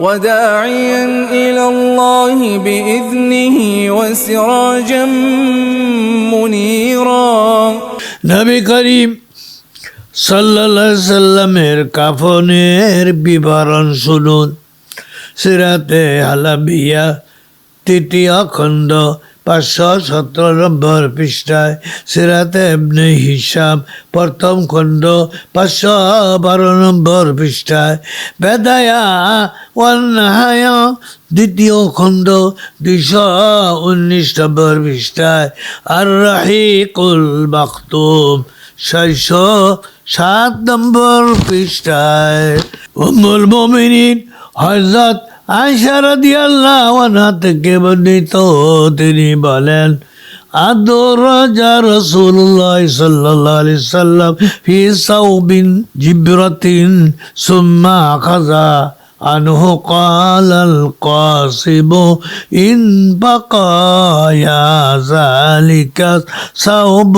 وداعيا إلى الله بإذنه وسراجا منيرا নবী করিম সাল্লাল্লাহু আলাইহি সাল্লামের কাফনের বিবরণ শুনুন সিরাতে হালাবিয়া তৃতীয় খণ্ড পাঁচশো সতেরো নম্বর পৃষ্ঠায় সিরাতে এমনি হিসাব প্রথম খণ্ড পাঁচশো বারো নম্বর পৃষ্ঠায়, বেদায়া ওয়ান্নাহায়া দ্বিতীয় খণ্ড দুইশো উনিশ নম্বর পৃষ্ঠায় আর রাহিকুল মাকতুম ছয়শো সাত নম্বর পৃষ্ঠায়। উম্মুল মুমিনিন হযরত আয়সা রাদিয়াল্লাহু আনহা থেকে বর্ণিত, তিনি বলেন, আদর রাজা রসুল্লাহ সাল্লাল্লাহু আলাইহি সাল্লাম ফি সাউবিন জিবরাতিন সুম্মা খাজা عنه قال القاسم إن بقايا ذلك صوب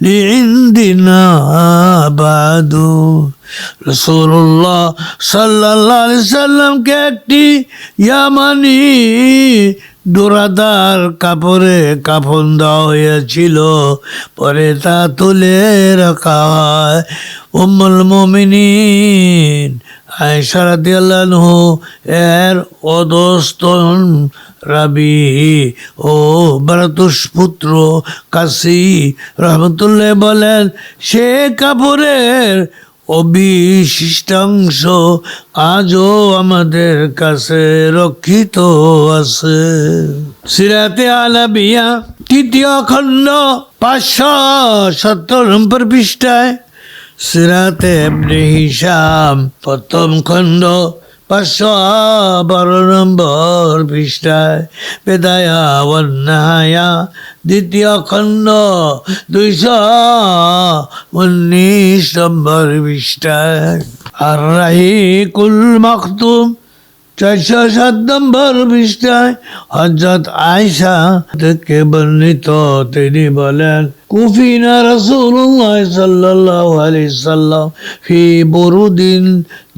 لعندنا بعد রসুল্লাহ সাল্লাহ সাল্লামকে একটি ইয়ামানি দোরাদার কাপড়ে কাফন দেওয়া হয়েছিল পরে তা তুলে রাখা হয় উম্মুল মমিনিন আয়সারাদিয়াল্লাহ এর অদস্তন রাবি ও বারাতুস পুত্র কাশি রহমতুল্লাহ বলেন, সে কাপড়ের অবিশিষ্টাংশ আজও আমাদের কাছে রক্ষিত আছে। সিরাতে আলাবিয়া, তৃতীয় খণ্ড, পাঁচশো সত্তর নম্বর পৃষ্ঠায় সিরাতে হিসাম প্রথম খণ্ড, পাঁচশো বারো নম্বর পৃষ্ঠায়, বেদায়া বন্যায়া দ্বিতীয় খণ্ড, দুইশো উনিশ নম্বর পৃষ্ঠায় আর রাহি কুল মাকতুম চারশো সাত নম্বর পৃষ্ঠায় হজরত আয়সা থেকে বর্ণিত, তিনি বলেন কুফিনা রসুল্লাহ সাল্লাল্লাহু আলাইহি সাল্লাম ফি বুরুদিন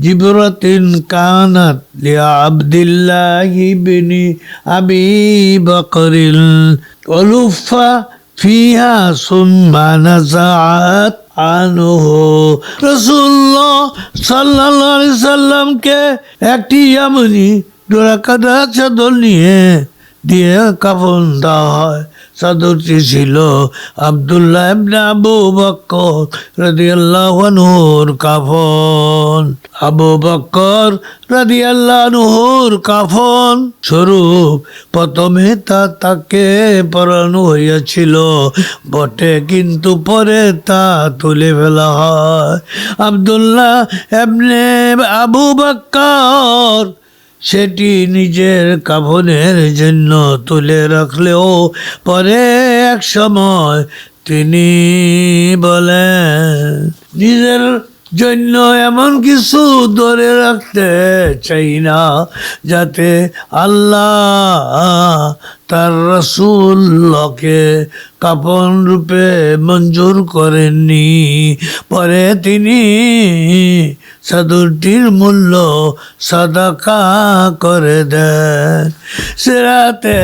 জিবরাতিন কানাত লি আব্দুল্লাহ ইবনি আবি বকরিল অলুফা ফিহা সুম্মা নাজাআত আনহু। রসুল্লাহ আলাইহি সাল্লামকে একটি ইয়ামনি ডোরাকাদা চাদর নিয়ে দিয়ে কাফন দেওয়া হয়। চাদরটি ছিল আবদুল্লাহ ইবনে আবু বক্কর রাদিয়াল্লাহু আনহুর কাফন। আবু বক্কর রাদিয়াল্লাহু আনহুর কাফন স্বরূপ প্রথমে তা তাকে পরানো হইয়াছিল, বটে কিন্তু পরে তা তুলে ফেলা হয়। আবদুল্লাহ এমনি আবু বক্কর সেটি নিজের কাফনের জন্য তুলে রাখলেও পরে এক সময় তিনি বলেন নিজের জন্য এমন কিছু ধরে রাখতে চাই না, যাতে আল্লাহ তার রসুল্লকে কাপন রূপে মঞ্জুর করেননি। পরে তিনি চাদরটির মূল্য সাদাকা করে দেন। সেরাতে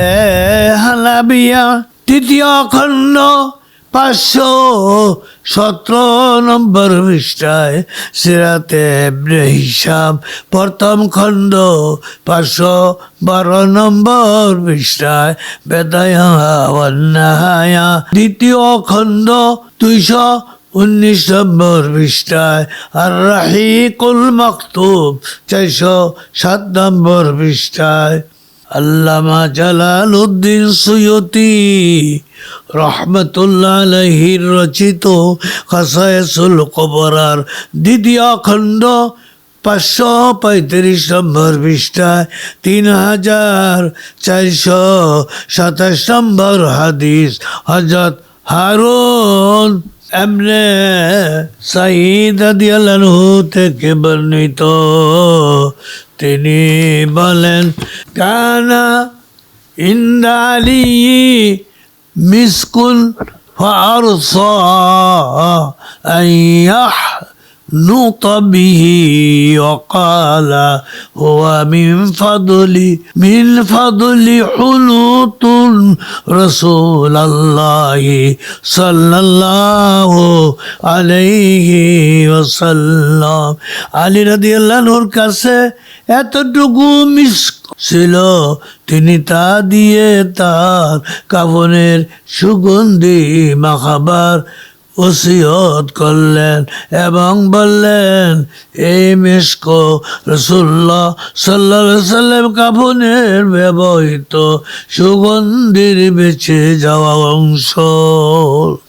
হালাবিয়া তৃতীয় খণ্ড পাঁচশো সতেরো নম্বর পৃষ্ঠায় সিরাতে হিসাব প্রথম খণ্ড পাঁচশো বারো নম্বর পৃষ্ঠায় বেদায়া দ্বিতীয় খণ্ড দুইশো উনিশ নম্বর পৃষ্ঠায় আর রাহিকুল মাকতুব, চারশো সাত নম্বর পৃষ্ঠায় আল্লামা জালাল উদ্দিন সৈয়তি রহমতুল্লাহ আলহির রচিত খাসায়সুল কবরার দ্বিতীয় খণ্ড পাঁচশো পঁয়ত্রিশ নম্বর পৃষ্ঠায় তিন হাজার চারশো সাতাশ নম্বর হাদিস হজরত হারুন এমনে সাইদ আদিয়ালানহু থেকে বর্ণিত। তিনি বলেন কানা ইন্দালি মিসকুন ফারসা আইয়াহ نوط به وقال هو من فضل من فضل حنوط رسول الله صلى الله عليه وسلم আলী রাদি আল্লাহর কাছে এতটুকু মিস ছিল তিনি তা দিয়ে তার কাফনের সুগন্ধি মাখাবার ওসিয়ত করলেন এবং বললেন, এই মিশক রসুল্লাহ সাল্লা সাল্লাম কাফনের ব্যবহৃত সুগন্ধির বেঁচে যাওয়া অংশ।